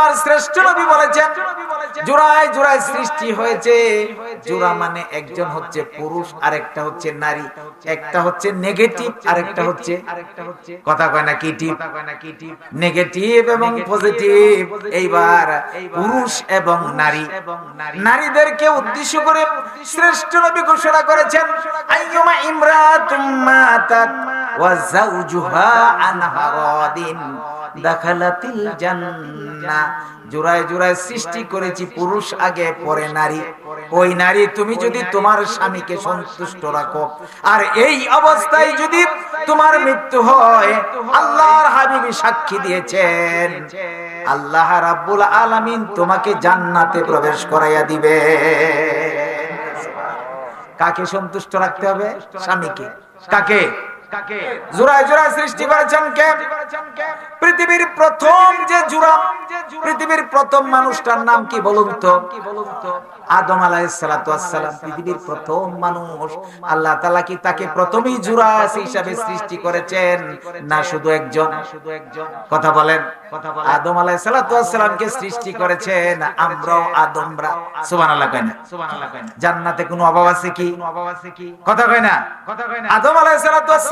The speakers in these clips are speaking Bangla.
এবার শ্রেষ্ঠ নবী বলেছেন জোড়ায় জোড়ায় সৃষ্টি হয়েছে। জোড়া মানে একজন হচ্ছে পুরুষ আর একটা হচ্ছে নারী, একটা হচ্ছে নেগেটিভ আর একটা হচ্ছে কথা কয় না কি টিপ? নেগেটিভ এবং পজিটিভ এইবার পুরুষ এবং নারী। নারীদেরকে উদ্দেশ্য করে শ্রেষ্ঠ নবী ঘোষণা করেছেন, আইয়ুমা ইমরাতুম মাতাত ওয়া যাওজুহা আনহা রাদিন। সৃষ্টি করেছি পুরুষ, আগে পরে নারী। ওই নারী তুমি যদি তোমার স্বামীকে সন্তুষ্ট রাখো, আর এই অবস্থায় যদি তোমার মৃত্যু হয়, আল্লাহর হাবিবি সাক্ষী দিয়েছেন। আল্লাহ রাব্বুল আলামিন তোমাকে জান্নাতে প্রবেশ করাইয়া দিবে। কাকে সন্তুষ্ট রাখতে হবে? স্বামীকে। কাকে? জোড়ায় জোড়ায় সৃষ্টি করেছেন কে? পৃথিবীর প্রথম যে জোড়া পৃথিবীর প্রথম মানুষটার নাম কি বলুন তো? আদম আলাইসালাম পৃথিবীর প্রথম মানুষ। আল্লাহ তালা কি তাকে প্রথমেই জোড়া হিসাবে সৃষ্টি করেছেন? না শুধু একজন। কথা বলেন। আদম আলাইসালামকে সৃষ্টি করেছেন আমরাও আদমরা। সুবান আল্লাহ কয় না? জান্নাতে কোনো অভাব আছে কি? কথা কয় না? আদম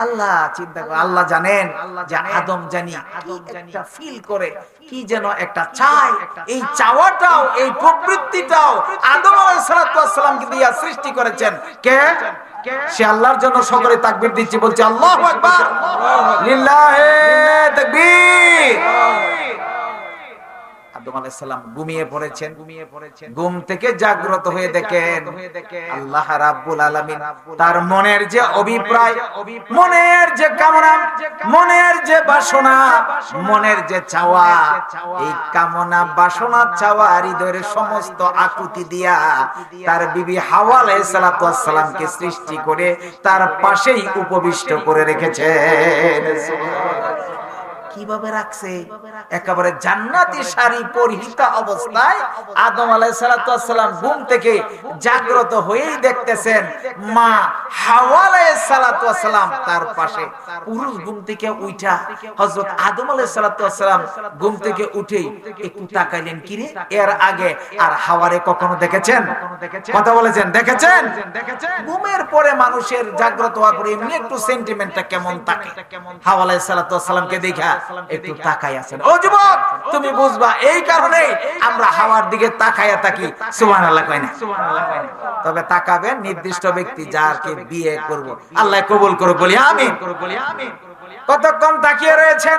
আল্লাহ চিন্তা করে আল্লাহ জানেন যে আদম জানি একটা ফিল করে কি যেন একটা চাই এই চাওয়াটাও এই প্রবৃত্তিটাও আদম আলাইহিসসালামকে দিয়ে সৃষ্টি করেছেন। কে? সে আল্লাহর জন্য সকলে তাকবীর দিচ্ছে বলছে আল্লাহু আকবার। লিল্লাহি তাকবীর আদম আলাইহিস সালাম ঘুমিয়ে পড়েছেন। ঘুমিয়ে পড়েছেন ঘুম থেকে জাগ্রত হয়ে দেখেন, আল্লাহ রাব্বুল আলামিন তার মনের যে অভিপ্রায়, মনের যে কামনা, মনের যে বাসনা, মনের যে চাওয়া, এই কামনা বাসনা চাওয়া হৃদয়ের সমস্ত আকুতি দিয়া তার বিবি হাওয়া আলাইহিস সালাতু সৃষ্টি করে তার পাশেই উপবিষ্ট করে রেখেছেন। কীভাবে রাখছে? একেবারে জান্নাতি শাড়ি পরিহিতা অবস্থায় আদম আলাইসালাম ঘুম থেকে জাগ্রত হয়েই দেখতেছেন মা হাওয়ালাম তার পাশে। পুরুষ ঘুম থেকে উঠা হজরত আদম আলাইসালাম ঘুম থেকে উঠেই একটু তাকাইলেন কিরে এর আগে আর হাওয়ারে কখনো দেখেছেন? কথা বলেছেন, দেখেছেন? ঘুমের পরে মানুষের জাগ্রত হওয়ার পরে এমনি একটু সেন্টিমেন্টটা কেমন থাকে? হাওয়া আলাইসালামকে দেখা একটু তাকাই আছেন। ও যুবক তুমি বুঝবা এই কারণে আমরা হাওয়ার দিকে তাকাইয়া থাকি। সুবহানাল্লাহ কয় না। তবে তাকাবেন নির্দিষ্ট ব্যক্তি যাকে বিয়ে করব। আল্লাহ কবুল করুক বলি আমিন। কতক্ষণ তাকিয়ে রয়েছেন?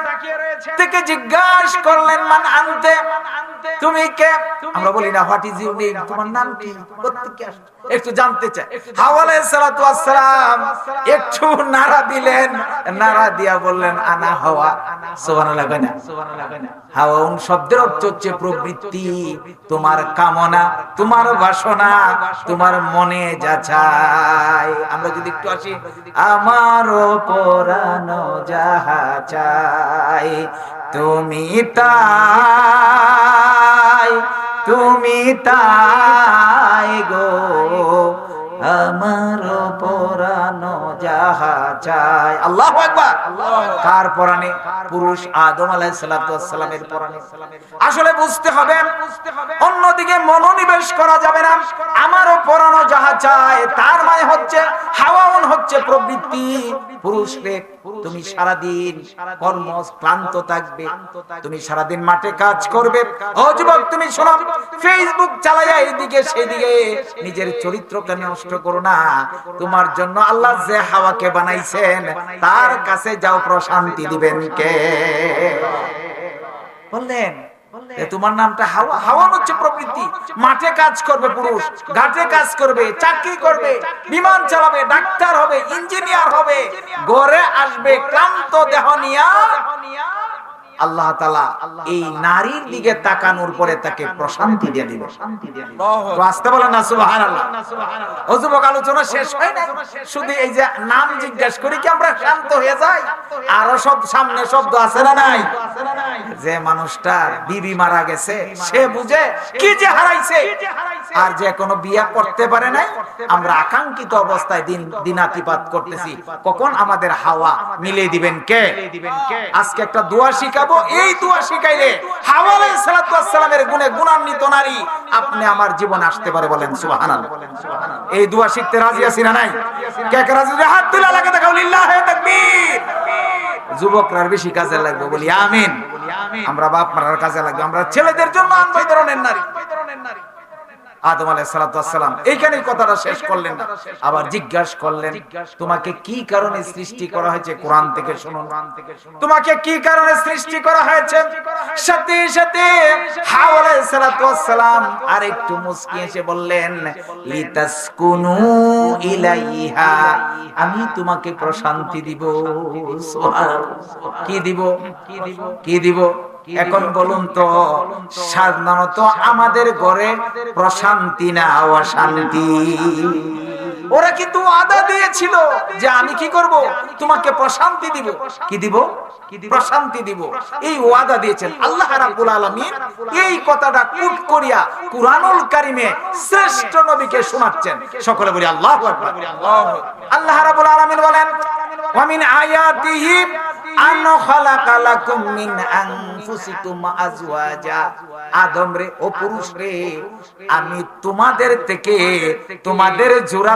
থেকে জিজ্ঞাসা করলেন, মান আনতে? তুমি কে? আমরা বলি না, হোয়াট ইজ ইউর নেম? তোমার নাম কি? একটু জানতে চাই। হাওয়ালে সালাতু আসসালাম একটু নাড়া দিলেন। নাড়া দিয়া বললেন, আনা হাওয়া। সুবহানাল্লাহ, কয় না? হাওয়া উন শব্দের অর্থ হচ্ছে প্রবৃত্তি, তোমার কামনা, তোমার বাসনা, তোমার মনে যা চাই। আমরা যদি একটু আসি, আমার পরানো যাহা তুমি তাই তুমি তাই গো। আমার পরানো যাহা চাই আল্লাহ একবার কার পরাণে পুরুষ আদম আলাইসালামের পরাণে আসলে বুঝতে হবে, অন্যদিকে মনোনিবেশ করা যাবে না। আমারও পরানো যাহা চায় তার মানে হচ্ছে হাওয়াউন হচ্ছে প্রবৃত্তি। পুরুষ তুমি সারাদিন কর্ম ক্লান্ত থাকবে, তুমি সারাদিন মাঠে কাজ করবে। ও যুবক, তুমি শোনো ফেসবুক চালাইয়া এইদিকে সেদিকে নিজের চরিত্রকে নষ্ট করো না। তোমার জন্য আল্লাহ যে হাওয়াকে বানাইছেন, তার কাছে যাও প্রশান্তি দিবেন কে? বললেন তোমার নামটা হাওয়া হাওয়া হচ্ছে প্রবৃত্তি মাঠে কাজ করবে পুরুষ ঘাটে কাজ করবে চাকরি করবে বিমান চালাবে ডাক্তার হবে ইঞ্জিনিয়ার হবে গড়ে আসবে ক্লান্ত দেহ নিয়া আল্লাহ তালা এই নারীর দিকে তাকানোর পরে তাকে প্রশান্তি দিয়ে দিবে। আসতে বলেন না সুবাহান ও যুবক, আলোচনা শেষ হয় না শুধু এই যে নাম জিজ্ঞাসা করি কি আমরা শান্ত হয়ে যাই? আরও সব সামনে শব্দ আছে না নাই? যে মানুষটা বিবি মারা গেছে, সে বুঝে কি যে হারাইছে। আর যে কোনো বিয়া করতে পারে নাই, আমরা আকাঙ্ক্ষিত অবস্থায় দিন দিনাতিপাত করতেছি। কখন আমাদের হাওয়া মিলিয়ে দিবেন কে? আজকে একটা দোয়া এই দোয়া শিখাইলে গুণান্বিত নারী আপনি আমার আসতে পারে বলেন এই দোয়া শিখতে রাজি আছি না নাই? হাত বেশি কাজে লাগবে, বলি আমিন। আমরা বাপ মারার কাজে লাগবে, আমরা ছেলেদের জন্য আনব ধরনের নারী। আদম আলাইহিস সালাতু ওয়াস সালাম। এইখানেই কথাটা শেষ করলেন। আবার জিজ্ঞাসা করলেন, তোমাকে কি কারণে সৃষ্টি করা হয়েছে? কোরআন থেকে শুনুন। তোমাকে কি কারণে সৃষ্টি করা হয়েছে? সাথে সাথে মুস্কি এসে বললেন ইলাইহা, আমি তোমাকে প্রশান্তি দিব। সুবহানাল্লাহ। কি দিব? কি দিব? এখন বলুন তো সাধারণত আমাদের ঘরে প্রশান্তি না অশান্তি? ওরা কিন্তু আদা দিয়েছিল যে আমি কি করব? তোমাকে প্রশান্তি দিব। কি দিব? প্রশান্তি দিব। এই ওয়াদা দিয়েছেন আল্লাহ রাব্বুল আলামিন। এই কথাটা কুট করিয়া কুরআনুল কারিমে শ্রেষ্ঠ নবীকে শোনাচ্ছেন। সকলে বলি আল্লাহু আকবার। আল্লাহ রাব্বুল আলামিন বলেন, ওয়া মিন আয়াতিহি আন খালাকা লাকুম মিন আনফুসিকুম আজওয়াজা। আদম রে, ও পুরুষ রে, আমি তোমাদের থেকে তোমাদের জোড়া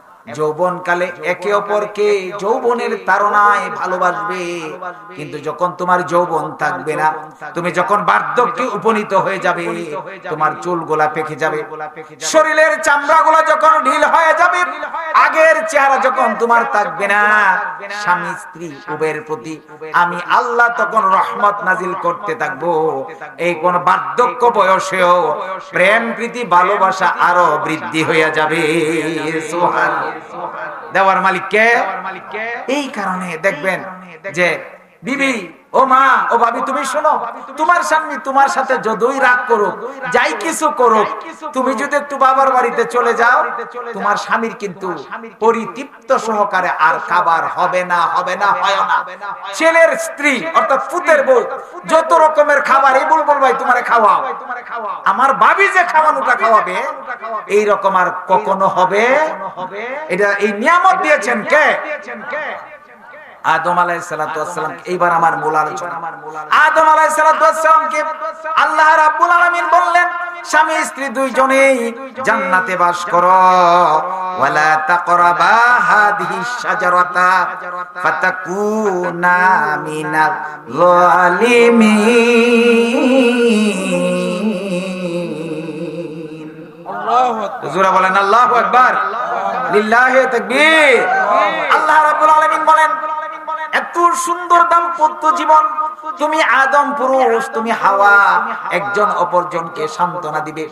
যৌবন কালে একে অপরকে যৌবনের তারণায় ভালোবাসবে। কিন্তু যখন তোমার যৌবন থাকবে না তুমি যখন বার্ধক্যে উপনীত হয়ে যাবে তোমার চুল গোলা পেকে যাবে। শরীরের চামড়া গোলা যখন ঢিল হয়ে যাবে আগের চেহারা যখন তোমার থাকবে না স্বামী স্ত্রী উভয়ের প্রতি আমি আল্লাহ তখন রহমত নাজিল করতে থাকব। এই কোন বার্ধক্য বয়সেও প্রেম প্রীতি ভালোবাসা আরও বৃদ্ধি হইয়া যাবে। সোহান দেওয়ার মালিক কে এই কারণে দেখবেন যে বিবি ও মা, ও ভাবি, তুমি শোনো, তোমার স্বামী তোমার সাথে যতই রাগ করুক, যাই কিছু করুক, তুমি যদি একটু বাবার বাড়িতে চলে যাও, তোমার স্বামীর কিন্তু পরিতৃপ্ত সহকারে আর খাবার হবে না হবে না, হয় না। ছেলের স্ত্রী, অর্থাৎ পুতের বউ, যত রকমের খাবার, এই বলব ভাই তোমারে খাওয়াও। আমার ভাবি যে খাওয়ানোটা খাওয়াবে, এই রকম আর কখনো হবে? এটা এই নিয়ামত দিয়েছেন কে? আদম আলাইহিস সালাতু ওয়াসসালাম এইবার আমার মূল আলোচনা। আদম আলাইহিস সালাতু ওয়াসসালামকে আল্লাহ রাব্বুল আলামিন বললেন স্বামী স্ত্রী দুইজনেই জান্নাতে বাস করো। ওয়ালা তাকরাবা হাদিহি শাজারাতা ফাতাকুনা মিনাল জালিমিন হুজুরা বলেন আল্লাহু আকবার। লিল্লাহি তাকবীর। আল্লাহ রাব্বুল আলামিন বলেন এত সুন্দর দাম্পত্য জীবন তুমি আদম পুরুষ, তুমি হাওয়া, একজন অপরজনকে সান্ত্বনা দিবে।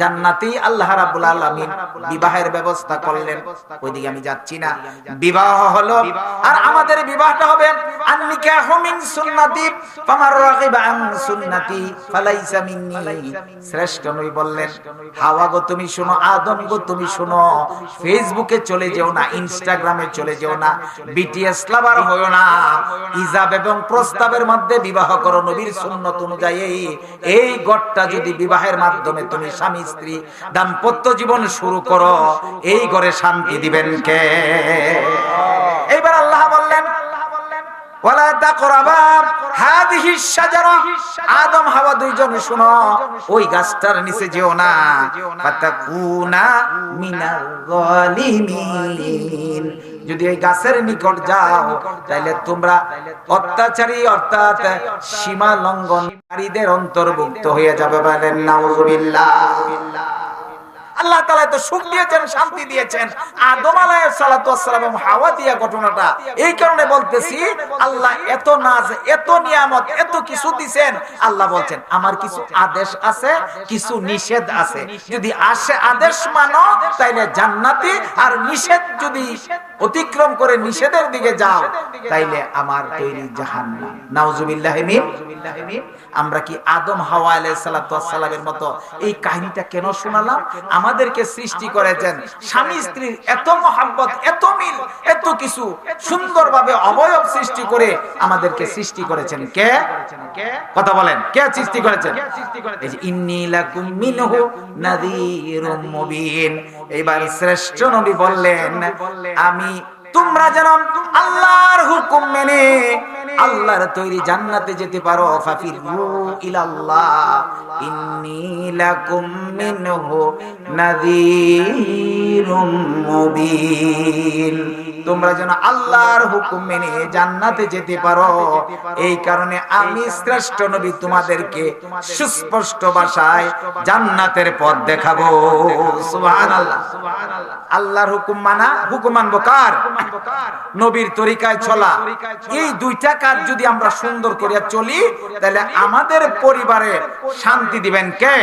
জান্নাতেই আল্লাহ রাব্বুল আলামিন বিবাহের ব্যবস্থা করলেন। ওইদিকে আমি যাচ্ছি না। বিবাহ হলো, আর আমাদের বিবাহটা হবে আন্নিকাহু মিন সুন্নতি, ফামার আন সুন্নতি শ্রেষ্ঠ নবী বললেন, হাওয়া গো তুমি শোনো, আদম গো তুমি শোনো। ফেসবুকে চলে যেও না, ইনস্টাগ্রামে চলে যেও না, বিটিএস লাভার হয়ো না। ইজাব এবং প্রস্তাবের মধ্যে বিবাহ করো নবীর সুন্নত অনুযায়ী। এই গড়টা যদি বিবাহের মাধ্যমে তুমি স্বামী, স্ত্রী, দাম্পত্য জীবন শুরু করো, এই ঘরে শান্তি দিবেন কে? এইবার আল্লাহ বললেন, ওয়ালা মিনাল যদি এই গাছের নিকট যাও তাহলে তোমরা অত্যাচারী অর্থাৎ সীমা লঙ্ঘনকারীদের অন্তর্ভুক্ত হয়ে যাবে বলেন এত এত কিছু দিবেন আল্লাহ বলছেন, আমার কিছু আদেশ আছে, কিছু নিষেধ আছে। যদি আসে আদেশ মানো, তাইলে জান্নাতি, আর নিষেধ যদি অতিক্রম করে নিষেধের দিকে যাও, তাইলে আমার তৈরি জাহান্নাম। নাউজুবিল্লাহ আমরা কি আদম হাওয়া আলাইহিস সালাতু মতো এই কাহিনীটা কেন শোনালাম? আমাদেরকে সৃষ্টি করেছেন স্বামী স্ত্রীর এত মহাব্বত, এত মিল, এত কিছু সুন্দরভাবে অবয়ব সৃষ্টি করে আমাদেরকে সৃষ্টি করেছেন কে? কথা বলেন, কে সৃষ্টি করেছেন? এই যে এইবার শ্রেষ্ঠ নবী বললেন, আমি তোমরা যেন আল্লাহর হুকুম মেনে আল্লাহর তৈরি জান্নাতে যেতে পারো ফাফিরু ইলাল্লাহ। ইন্নী লাকুম মিনহু নাযীরুম তোমরা যেন আল্লাহর হুকুম মেনে জান্নাতে যেতে পারো। এই কারণে আমি শ্রেষ্ঠ নবী তোমাদেরকে সুস্পষ্ট ভাষায় জান্নাতের পথ দেখাবো। আল্লাহর হুকুম মানা, হুকুম মানবো কার? নবীর তরিকায় চলা। এই দুইটা কাজ যদি আমরা সুন্দর করিয়া চলি, তাহলে আমাদের পরিবারে শান্তি দিবেন কে?